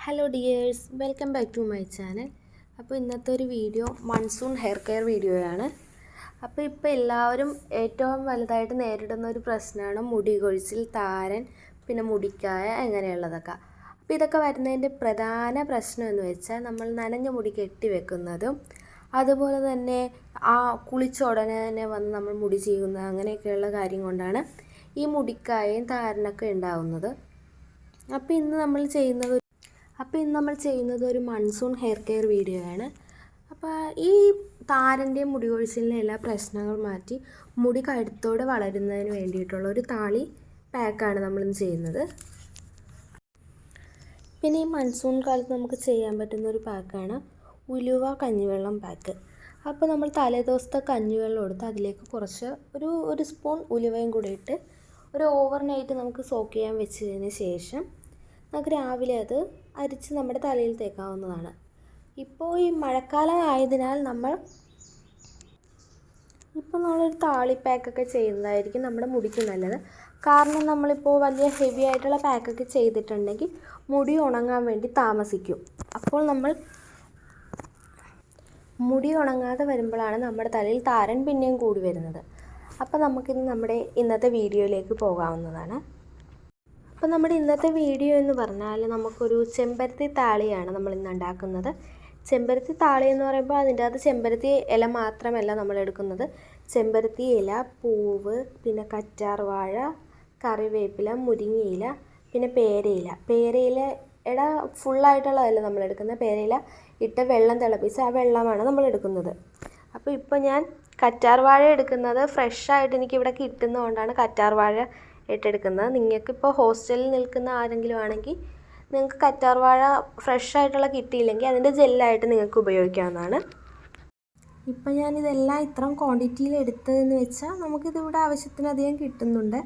Hello dears welcome back to my channel അപ്പോൾ ഇന്നത്തെ ഒരു വീഡിയോ മൺസൂൺ ഹെയർ കെയർ വീഡിയോയാണ് അപ്പോൾ ഇപ്പോൾ എല്ലാവരും ഏറ്റവും വലുതായിട്ട് നേരിടുന്ന ഒരു പ്രശ്നമാണ് മുടി കൊഴിച്ചിൽ താരൻ പിന്നെ മുടിക്കായ അങ്ങനെയുള്ളതൊക്കെ അപ്പോൾ ഇതൊക്കെ വരുന്നതിന്റെ പ്രധാന പ്രശ്നം എന്ന് വെച്ചാൽ നമ്മൾ നനഞ്ഞ മുടി കെട്ടി വെക്കുന്നതും അതുപോലെ തന്നെ ആ കുളിച്ച ഉടനെ തന്നെ വന്ന് നമ്മൾ മുടി ചെയ്യുന്ന അങ്ങനെയൊക്കെയുള്ള കാര്യം കൊണ്ടാണ് ഈ മുടിക്കായയും താരനൊക്കെ ഉണ്ടാവുന്നത്. അപ്പോൾ ഇന്ന് നമ്മൾ ചെയ്യുന്നത് അപ്പോൾ ഇന്ന് നമ്മൾ ചെയ്യുന്നത് ഒരു മൺസൂൺ ഹെയർ കെയർ വീഡിയോ ആണ്. അപ്പോൾ ഈ താരന്റെയും മുടി കൊഴിച്ചിലിന്റെ എല്ലാ പ്രശ്നങ്ങൾ മാറ്റി മുടി കഴുത്തോടെ വളരുന്നതിന് വേണ്ടിയിട്ടുള്ള ഒരു താളി പാക്കാണ് നമ്മളിന്ന് ചെയ്യുന്നത്. പിന്നെ ഈ മൺസൂൺ കാലത്ത് നമുക്ക് ചെയ്യാൻ പറ്റുന്ന ഒരു പാക്കാണ് ഉലുവ കഞ്ഞിവെള്ളം പാക്ക് അപ്പോൾ നമ്മൾ തലേദിവസത്തെ കഞ്ഞിവെള്ളം എടുത്ത് അതിലേക്ക് കുറച്ച് ഒരു ഒരു സ്പൂൺ ഉലുവയും കൂടി ഇട്ട് ഒരു ഓവർ നൈറ്റ് നമുക്ക് സോക്ക് ചെയ്യാൻ വെച്ചതിന് ശേഷം നമുക്ക് രാവിലെ അത് അരിച്ച് നമ്മുടെ തലയിൽ തേക്കാവുന്നതാണ്. ഇപ്പോൾ ഈ മഴക്കാലം ആയതിനാൽ നമ്മൾ ഇപ്പോൾ നമ്മളൊരു താളി പാക്കൊക്കെ ചെയ്യുന്നതായിരിക്കും നമ്മുടെ മുടിക്ക് നല്ലത്. കാരണം നമ്മളിപ്പോൾ വലിയ ഹെവി ആയിട്ടുള്ള പാക്കൊക്കെ ചെയ്തിട്ടുണ്ടെങ്കിൽ മുടി ഉണങ്ങാൻ വേണ്ടി താമസിക്കും. അപ്പോൾ നമ്മൾ മുടി ഉണങ്ങാതെ വരുമ്പോഴാണ് നമ്മുടെ തലയിൽ താരൻ പിന്നെയും കൂടി വരുന്നത്. അപ്പോൾ നമുക്കിന്ന് നമ്മുടെ ഇന്നത്തെ വീഡിയോയിലേക്ക് പോകാവുന്നതാണ്. അപ്പോൾ നമ്മുടെ ഇന്നത്തെ വീഡിയോ എന്ന് പറഞ്ഞാൽ നമുക്കൊരു ചെമ്പരത്തി താളിയാണ് നമ്മൾ ഇന്ന് ഉണ്ടാക്കുന്നത്. ചെമ്പരത്തി താളി എന്ന് പറയുമ്പോൾ അതിന്റെ അകത്ത് ചെമ്പരത്തി ഇല മാത്രമല്ല നമ്മൾ എടുക്കുന്നത്. ചെമ്പരത്തി ഇല പൂവ് പിന്നെ കറ്റാർവാഴ കറിവേപ്പില മുരിങ്ങയില പിന്നെ പേരയില പേരയിലയുടെ ഫുള്ളായിട്ടുള്ളതല്ല നമ്മൾ എടുക്കുന്നത്? പേരയില ഇട്ട വെള്ളം തിളപ്പിച്ച് ആ വെള്ളമാണ് നമ്മൾ എടുക്കുന്നത്. അപ്പോൾ ഇപ്പോൾ ഞാൻ കറ്റാർ വാഴ എടുക്കുന്നത് ഫ്രഷായിട്ട് എനിക്കിവിടെ കിട്ടുന്നതുകൊണ്ടാണ് കറ്റാർ ഏറ്റെടുക്കുന്നത്. നിങ്ങൾക്കിപ്പോൾ ഹോസ്റ്റലിൽ നിൽക്കുന്ന ആരെങ്കിലും ആണെങ്കിൽ നിങ്ങൾക്ക് കറ്റാർവാഴ ഫ്രഷ് ആയിട്ടുള്ള കിട്ടിയില്ലെങ്കിൽ അതിന്റെ ജെല്ലായിട്ട് നിങ്ങൾക്ക് ഉപയോഗിക്കാവുന്നതാണ്. ഇപ്പം ഞാനിതെല്ലാം ഇത്രയും ക്വാണ്ടിറ്റിയിൽ എടുത്തതെന്ന് വെച്ചാൽ നമുക്കിതിവിടെ ആവശ്യത്തിനധികം കിട്ടുന്നുണ്ട്.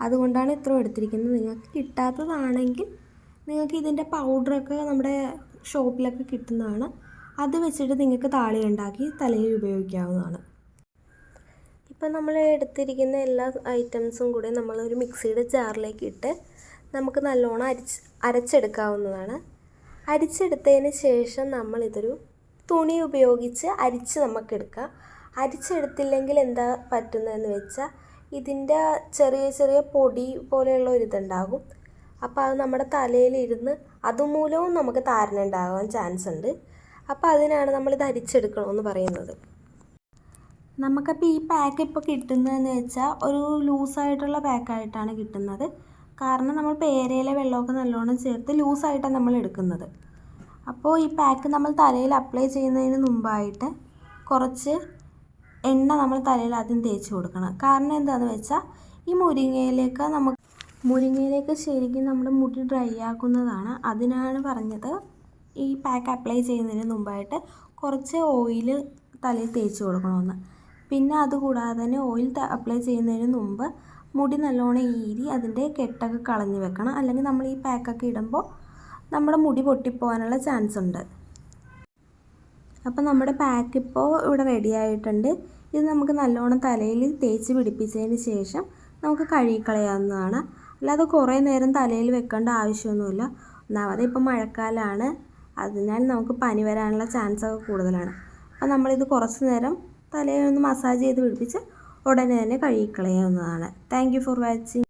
അതുകൊണ്ടാണ് ഇത്രയും എടുത്തിരിക്കുന്നത്. നിങ്ങൾക്ക് കിട്ടാത്തതാണെങ്കിൽ നിങ്ങൾക്ക് ഇതിന്റെ പൗഡറൊക്കെ നമ്മുടെ ഷോപ്പിലൊക്കെ കിട്ടുന്നതാണ്. അത് വെച്ചിട്ട് നിങ്ങൾക്ക് താളി ഉണ്ടാക്കി തലയിൽ ഉപയോഗിക്കാവുന്നതാണ്. ഇപ്പം നമ്മൾ എടുത്തിരിക്കുന്ന എല്ലാ ഐറ്റംസും കൂടി നമ്മളൊരു മിക്സിയുടെ ജാറിലേക്ക് ഇട്ട് നമുക്ക് നല്ലോണം അരിച്ച് അരച്ചെടുക്കാവുന്നതാണ്. അരിച്ചെടുത്തതിന് ശേഷം നമ്മളിതൊരു തുണി ഉപയോഗിച്ച് അരിച്ച് നമുക്കെടുക്കാം അരിച്ചെടുത്തില്ലെങ്കിൽ എന്താ പറ്റുന്നതെന്ന് വെച്ചാൽ ഇതിന്റെ ചെറിയ ചെറിയ പൊടി പോലെയുള്ള ഒരിതുണ്ടാകും അപ്പോൾ അത് നമ്മുടെ തലയിലിരുന്ന് അതുമൂലവും നമുക്ക് താരനുണ്ടാകാൻ ചാൻസ് ഉണ്ട്. അപ്പോൾ അതിനാണ് നമ്മളിത് അരിച്ചെടുക്കണമെന്ന് പറയുന്നത്. നമുക്കപ്പോൾ ഈ പാക്ക് ഇപ്പോൾ കിട്ടുന്നതെന്ന് വെച്ചാൽ ഒരു ലൂസായിട്ടുള്ള പാക്കായിട്ടാണ് കിട്ടുന്നത്. കാരണം നമ്മൾ പേരയിലെ വെള്ളമൊക്കെ നല്ലോണം ചേർത്ത് ലൂസായിട്ടാണ് നമ്മൾ എടുക്കുന്നത്. അപ്പോൾ ഈ പാക്ക് നമ്മൾ തലയിൽ അപ്ലൈ ചെയ്യുന്നതിന് മുമ്പായിട്ട് കുറച്ച് എണ്ണ നമ്മൾ തലയിൽ ആദ്യം തേച്ച് കൊടുക്കണം. കാരണം എന്താണെന്ന് വെച്ചാൽ ഈ മുരിങ്ങയിലേക്ക് നമുക്ക് മുരിങ്ങയിലേക്ക് ശരിക്കും നമ്മുടെ മുടി ഡ്രൈ ആക്കുന്നതാണ്. അതിനാണ് പറഞ്ഞത് ഈ പാക്ക് അപ്ലൈ ചെയ്യുന്നതിന് മുമ്പായിട്ട് കുറച്ച് ഓയിൽ തലയിൽ തേച്ച് കൊടുക്കണമെന്ന്. പിന്നെ അതുകൂടാതെ തന്നെ ഓയിൽ അപ്ലൈ ചെയ്യുന്നതിന് മുമ്പ് മുടി നല്ലോണം ഈരി അതിന്റെ കെട്ടൊക്കെ കളഞ്ഞ് വെക്കണം. അല്ലെങ്കിൽ നമ്മൾ ഈ പാക്കൊക്കെ ഇടുമ്പോൾ നമ്മുടെ മുടി പൊട്ടിപ്പോകാനുള്ള ചാൻസ് ഉണ്ട്. അപ്പോൾ നമ്മുടെ പാക്ക് ഇപ്പോൾ ഇവിടെ റെഡി ആയിട്ടുണ്ട്. ഇത് നമുക്ക് നല്ലോണം തലയിൽ തേച്ച് പിടിപ്പിച്ചതിന് ശേഷം നമുക്ക് കഴുകിക്കളയാവുന്നതാണ്. അല്ലാതെ കുറേ നേരം തലയിൽ വെക്കേണ്ട ആവശ്യമൊന്നുമില്ല. ഒന്നാമത് ഇപ്പോൾ മഴക്കാലമാണ് അതിനാൽ നമുക്ക് പനി വരാനുള്ള ചാൻസൊക്കെ കൂടുതലാണ്. അപ്പോൾ നമ്മളിത് കുറച്ച് നേരം തലയിൽ ഒന്ന് മസാജ് ചെയ്ത് പിടിപ്പിച്ച് ഉടനെ തന്നെ കഴുകിക്കളയാവുന്നതാണ്. Thank for watching